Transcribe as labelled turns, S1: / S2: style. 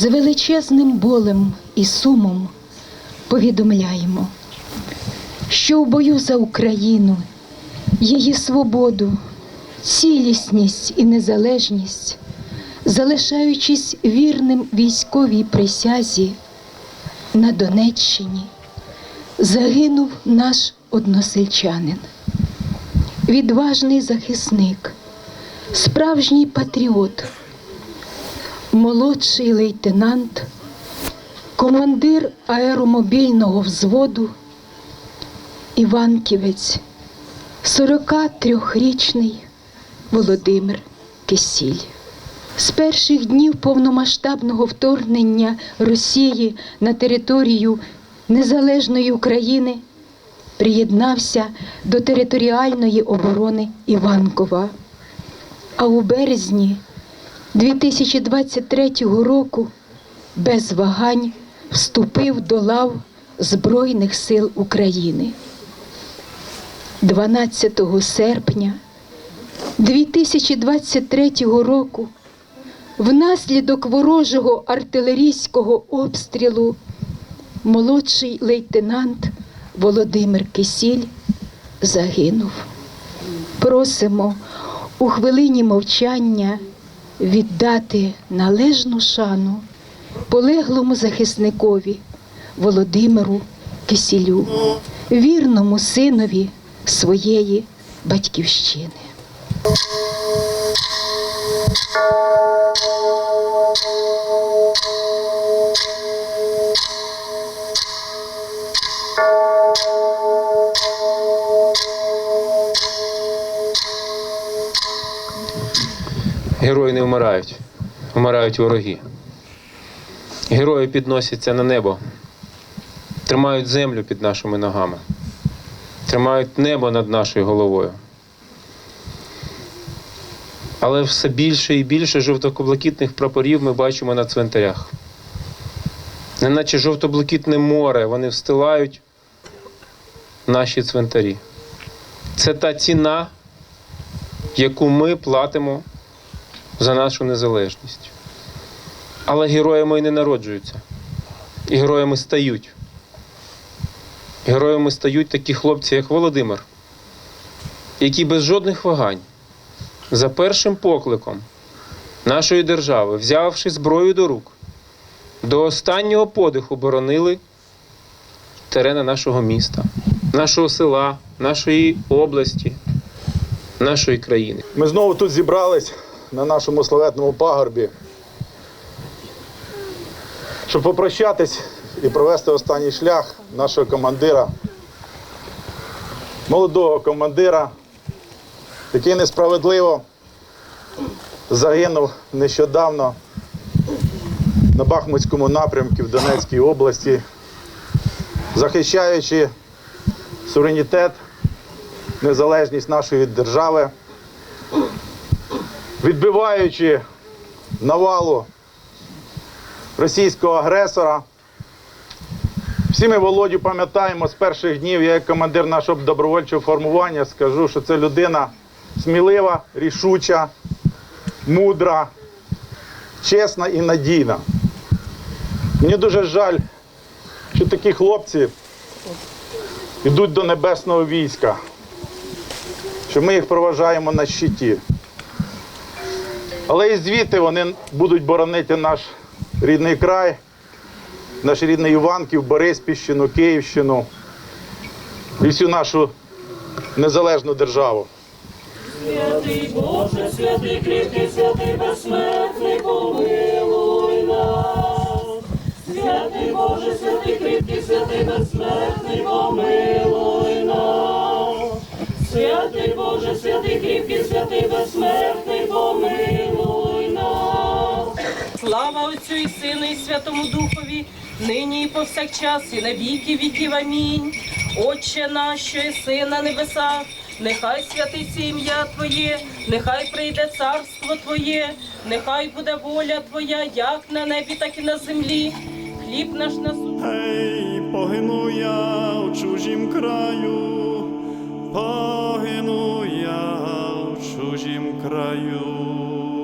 S1: З величезним болем і сумом повідомляємо, що в бою за Україну, її свободу, цілісність і незалежність, залишаючись вірним військовій присязі на Донеччині, загинув наш односельчанин, відважний захисник, справжній патріот молодший лейтенант, командир аеромобільного взводу Іванківець, 43-річний Володимир Кисіль. З перших днів повномасштабного вторгнення Росії на територію незалежної України приєднався до територіальної оборони Іванкова. А у березні 2023 року без вагань вступив до лав Збройних сил України. 12 серпня 2023 року внаслідок ворожого артилерійського обстрілу молодший лейтенант Володимир Кисіль загинув. Просимо у хвилині мовчання віддати належну шану полеглому захисникові Володимиру Кисілю, вірному синові своєї батьківщини.
S2: Герої не вмирають, вмирають вороги. Герої підносяться на небо, тримають землю під нашими ногами, тримають небо над нашою головою. Але все більше і більше жовто-блакитних прапорів ми бачимо на цвинтарях. Неначе жовто-блакитне море вони встилають наші цвинтарі. Це та ціна, яку ми платимо за нашу незалежність. Але героями і не народжуються. І героями стають. Героями стають такі хлопці, як Володимир, які без жодних вагань за першим покликом нашої держави, взявши зброю до рук, до останнього подиху боронили терени нашого міста, нашого села, нашої області, нашої країни.
S3: Ми знову тут зібрались на нашому славетному пагорбі, щоб попрощатись і провести останній шлях нашого командира, молодого командира, який несправедливо загинув нещодавно на Бахмутському напрямку в Донецькій області, захищаючи суверенітет, незалежність нашої держави відбиваючи навалу російського агресора. Всі ми Володю пам'ятаємо з перших днів, я як командир нашого добровольчого формування скажу, що це людина смілива, рішуча, мудра, чесна і надійна. Мені дуже жаль, що такі хлопці йдуть до небесного війська, що ми їх проважаємо на щиті. Але і звідти вони будуть боронити наш рідний край, наш рідний Іванків, Бориспільщину, Київщину і всю нашу незалежну державу.
S4: Святий Боже, святий кріпкий, святий безсмертний, помилуй нас. Святий Боже, святий кріпкий, святий безсмертний, помилуй нас. Святий Боже, святий кріпкий, святий безсмертний, помилуй нас. Слава Отцю і Сину, і Святому Духові, нині і повсякчас, і на віки віків. Амінь. Отче наш, що єси на небесах, нехай святиться ім'я Твоє, нехай прийде царство Твоє, нехай буде воля Твоя, як на небі, так і на землі. Хліб наш насущний.
S5: Гей, погину я у чужім краю, погину я у чужім краю.